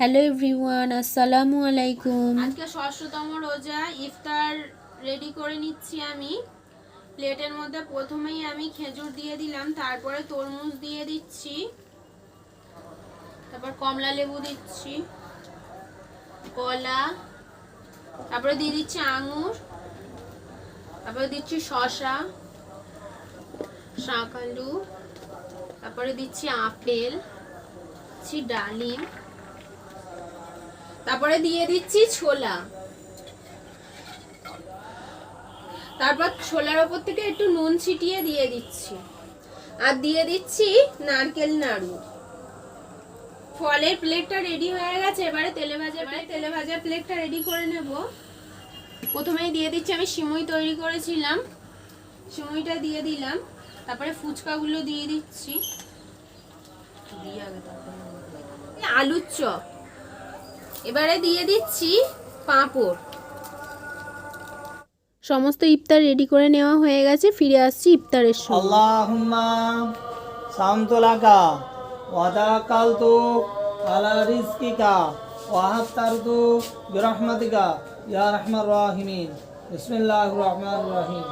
Hello everyone আসসালামু আলাইকুম আজকে ষষ্ঠতম রোজা, ইফতার রেডি করে নিচ্ছি আমি। প্লেটের মধ্যে প্রথমেই আমি খেজুর দিয়ে দিলাম, তারপরে তরমুজ দিয়ে দিচ্ছি, তারপর কমলা লেবু দিচ্ছি, কলা, তারপরে দিয়ে দিচ্ছি আঙুর, তারপরে দিচ্ছি শসা শাকালু তারপরে দিচ্ছি আপেল, দিচ্ছি ডালিম। তারপরে দিয়ে দিচ্ছি ছোলা। তারপর ছোলার ওপর থেকে একটু নুন ছিটিয়ে দিয়ে দিচ্ছি। আর দিয়ে দিচ্ছি নারকেল নাড়ু। ফলের প্লেটটা রেডি হয়ে গেছে, এবারে তেলে ভাজা তেলে ভাজা প্লেটটা রেডি করে নেব। প্রথমেই দিয়ে দিচ্ছি আমি সিমুই তৈরি করেছিলাম। সিমুইটা দিয়ে দিলাম। তারপরে ফুচকাগুলো দিয়ে দিচ্ছি। দিয়ে আলুর চপ। এবারে দিয়ে দিচ্ছি পাঁপড়। সমস্ত ইফতার রেডি করে নেওয়া হয়ে গেছে ফিরে আসছি ইফতারের সময়। আল্লাহুম্মা সামতলাকা ওয়াদাকালতু আলা রিজকিকা ওয়াহাত্তারতু বিরহমাতিকা ইয়া রাহমান রাহিমিন। বিসমিল্লাহির রহমানির রহিম।